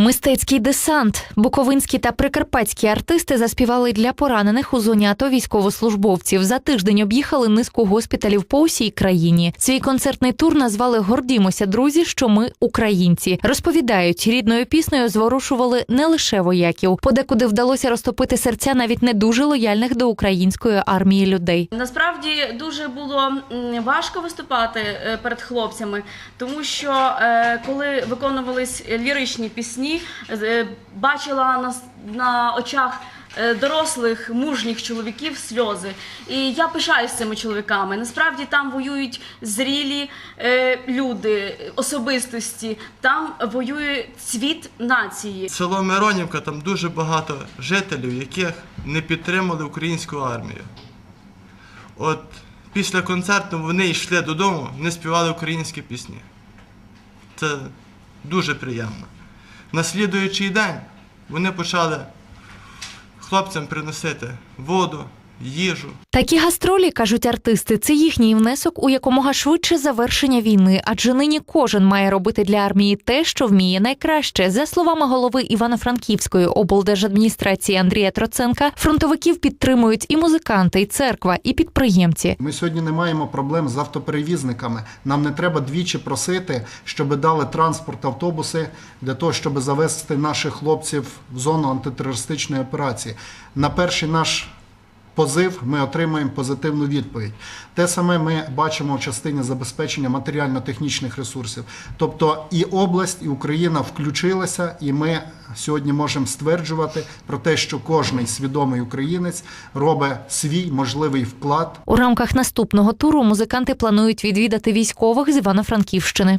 Мистецький десант. Буковинські та прикарпатські артисти заспівали для поранених у зоні АТО військовослужбовців. За тиждень об'їхали низку госпіталів по усій країні. Свій концертний тур назвали Гордімося, друзі, що ми українці. Розповідають, рідною піснею зворушували не лише вояків. Подекуди вдалося розтопити серця навіть не дуже лояльних до української армії людей. Насправді дуже було важко виступати е, перед хлопцями, тому що е, коли виконувались ліричні пісні, е, бачила на, на очах. е, Дорослих мужніх чоловіків сльози, і я пишаюсь цими чоловіками. Насправді там воюють зрілі е, люди, особистості. Там воює цвіт нації. Село Миронівка, там дуже багато жителів, яких не підтримали українську армію. От після концерту вони йшли додому, не співали українські пісні. Це дуже приємно. На слідуючий день вони почали хлопцям приносити воду, їжу. Такі гастролі, кажуть артисти, це їхній внесок у якомога швидше завершення війни, адже нині кожен має робити для армії те, що вміє найкраще. За словами голови Івано-Франківської облдержадміністрації Андрія Троценка, фронтовиків підтримують і музиканти, і церква, і підприємці. Ми сьогодні не маємо проблем з автоперевізниками. Нам не треба двічі просити, щоб дали транспорт автобуси для того, щоб завести наших хлопців в зону антитерористичної операції. На перший наш позив ми отримаємо позитивну відповідь. Те саме ми бачимо в частині забезпечення матеріально-технічних ресурсів. Тобто і область, і Україна включилися, і ми сьогодні можемо стверджувати про те, що кожний свідомий українець робить свій можливий вклад У рамках наступного туру музиканти планують відвідати військових з Івано-Франківщини.